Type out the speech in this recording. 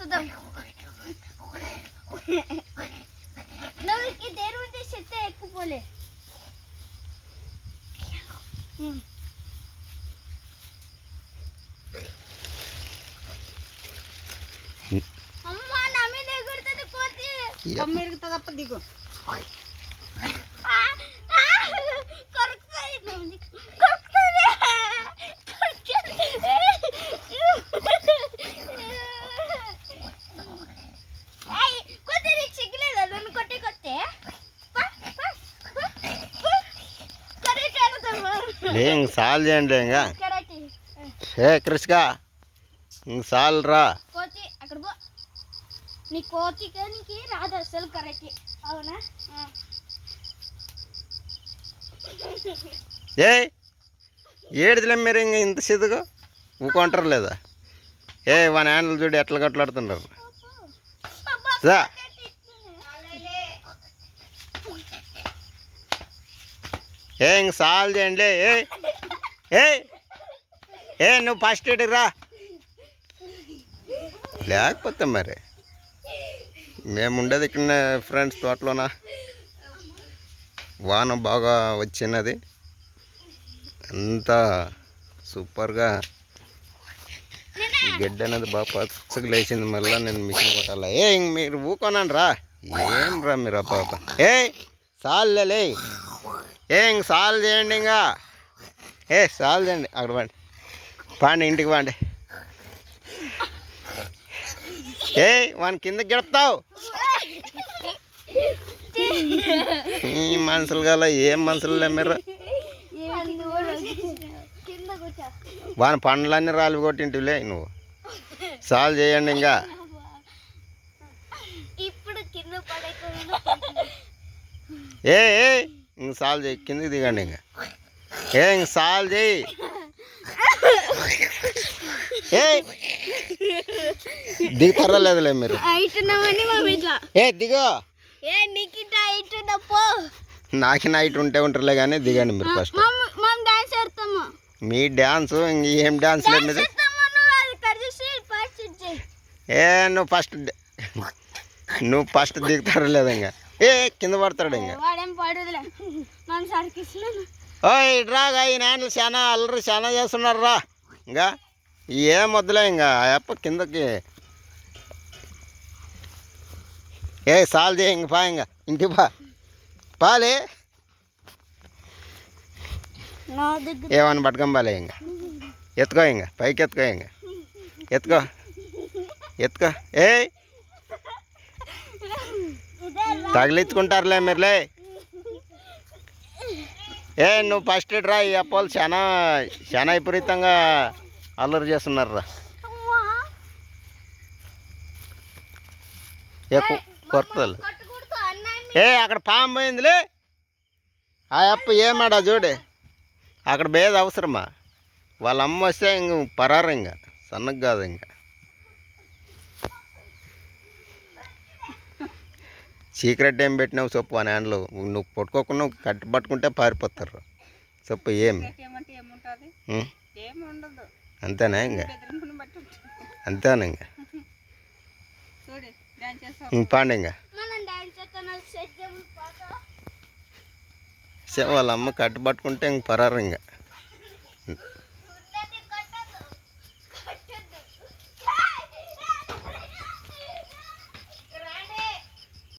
చూద్దాం నువ్వు ఈ దేని ఉంటే చెత్త ఎక్కువ పోలే అమ్మ నా మీద ఎగురుతుంది కోతి అమ్మ ఎరుగుతుందప్ప దిగు ఆ, ఆ, కొరుకుతుంది నన్ను. కొరుకుతుంది. ఏయ్, కోతి నీకు సిగ్గులేదా నన్ను కొట్టి కొట్టే పా, పా, పా, పా. కరాటే ఇంక సాల్ చేయండి ఇంకా. ఏ క్రిస్కా ఇంక సాల్ రా కోతి అక్కడ పో. నీ కోతి రాదు అసలు కరెక్ట్. అవునా. ఏ ఏడిదిలే మీరు ఇంక ఇంత సిద్ధగా ఊకుంటారు లేదా? ఏ వన్ హ్యాండ్లు చూడు ఎట్లా కొట్లాడుతున్నారు అబ్బా, రా. ఏ ఇంక సాల్ చేయండి ఏ ఏ ఏ నువ్వు ఫస్ట్ ఇటుకు రా. లేకపోతే మరి. మేము ఉండేది ఇక్కడ ఫ్రెండ్స్ తోటలోనా? వాన బాగా వచ్చినది. అంతా సూపర్గా గడ్డ అనేది బాగా పచ్చగా లేచింది. మళ్ళీ నేను మిషన్ కొట్టాల? ఏ ఇంక మీరు ఊకొనండి రా. ఏం రా మీరు అప్ప ఏ సాల్లే ఏ ఇంక సాల్ చేయండి ఇంకా. ఏ సాల్ చేయండి. అక్కడ పండి. పాండి ఇంటికి పండి. ఏ వాని కింద గెడతావు? ఈ మనుషులు గల ఏం మనుషులే మీరు? వాని పండ్లన్నీ రాళ్ళు కొట్టింటివిలే నువ్వు. సాల్ చేయండి ఇంకా. ఏ ఏ ఇంక సాల్ చేయి కిందకి దిగండి ఇంకా. ఏ ఇంక సాల్ చేయి. ఏ దిగుతారా లేదులే మీరు ఏ దిగో. నాకు నైట్ ఉంటే ఉంటారులే కానీ దిగండి మీరు ఫస్ట్. మీ డ్యాన్స్ ఇంక ఏం డ్యాన్స్ లేదు ఏ నువ్వు ఫస్ట్ నువ్వు ఫస్ట్ దిగుతారు లేదా ఇంకా. ఏ కింద పడతాడు ఇంకా. పడదులే. మనం సరికిస్తున్నాను ఇట్రాగా ఈ నాయనలు చాలా అల్లరి చాలా చేస్తున్నారు రా ఇంకా? ఏం వద్దులే ఇంకా అప్ప కిందకి. ఏ సాల్ చేయి ఇంక పా ఇంకా. ఇంటికి పా. పాలే. నా దగ్గర ఏమన్నా పట్టుకొని ఇంకా. ఎత్తుకో ఇంకా పైకి ఎత్తుకో ఇంకా. ఎత్తుకో. ఎత్తుకో. ఏ ఇదే తగిలించుకుంటారులే మీరులే. ఏ నువ్వు ఫస్ట్ రా ఈ అప్పాలు చాలా చాలా విపరీతంగా అల్లరి చేస్తున్నారు రా కొత్తలు ఏ అక్కడ పాము పోయిందిలే. ఆ అప్ప ఏమాడా చూడే. అక్కడ బేద అవసరమా? వాళ్ళ అమ్మ వస్తే ఇంక పరారు ఇంకా సన్నగా కాదు ఇంకా. సీక్రెట్ ఏం పెట్టినావు చెప్పు ఆ హ్యాండ్లో నువ్వు పట్టుకోకుండా కట్టి పట్టుకుంటే పారిపోతారు. చెప్పు ఏమి ఏమంటే ఏముంటుంది? ఉం? ఏమి ఉండదు. అంతేనా ఇంకా. అంతేనా ఇంకా? పాండి ఇంకా. వాళ్ళ అమ్మ కట్టి పట్టుకుంటే ఇంక పరారు ఇంకా.